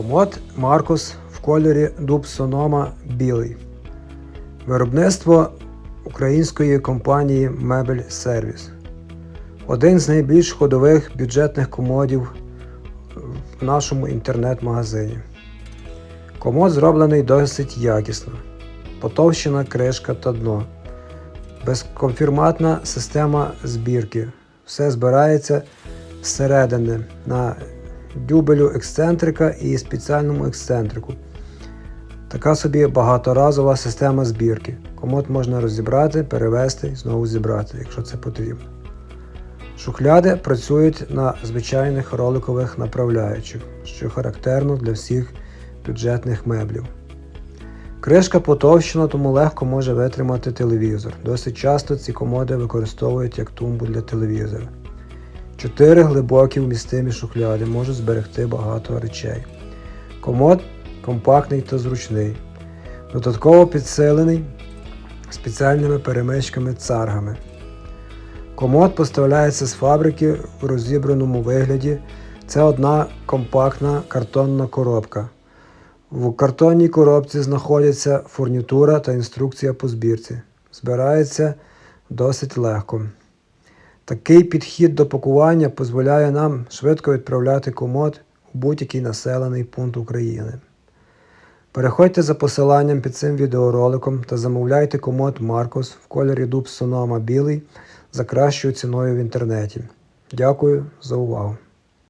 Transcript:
Комод Маркус в кольорі дуб Сонома білий. Виробництво української компанії Мебель Сервіс. Один з найбільш ходових бюджетних комодів в нашому інтернет-магазині. Комод зроблений досить якісно. Потовщена кришка та дно. Безконфірматна система збірки. Все збирається зсередини на дюбелю ексцентрика і спеціальному ексцентрику. Така собі багаторазова система збірки. Комод можна розібрати, перевести і знову зібрати, якщо це потрібно. Шухляди працюють на звичайних роликових направляючих, що характерно для всіх бюджетних меблів. Кришка потовщена, тому легко може витримати телевізор. Досить часто ці комоди використовують як тумбу для телевізора. Чотири глибокі вмістимі шухляди можуть зберегти багато речей. Комод компактний та зручний. Додатково підсилений спеціальними перемичками царгами. Комод поставляється з фабрики в розібраному вигляді. Це одна компактна картонна коробка. В картонній коробці знаходяться фурнітура та інструкція по збірці. Збирається досить легко. Такий підхід до пакування дозволяє нам швидко відправляти комод у будь-який населений пункт України. Переходьте за посиланням під цим відеороликом та замовляйте комод Маркос в кольорі дуб Sonoma білий за кращою ціною в інтернеті. Дякую за увагу!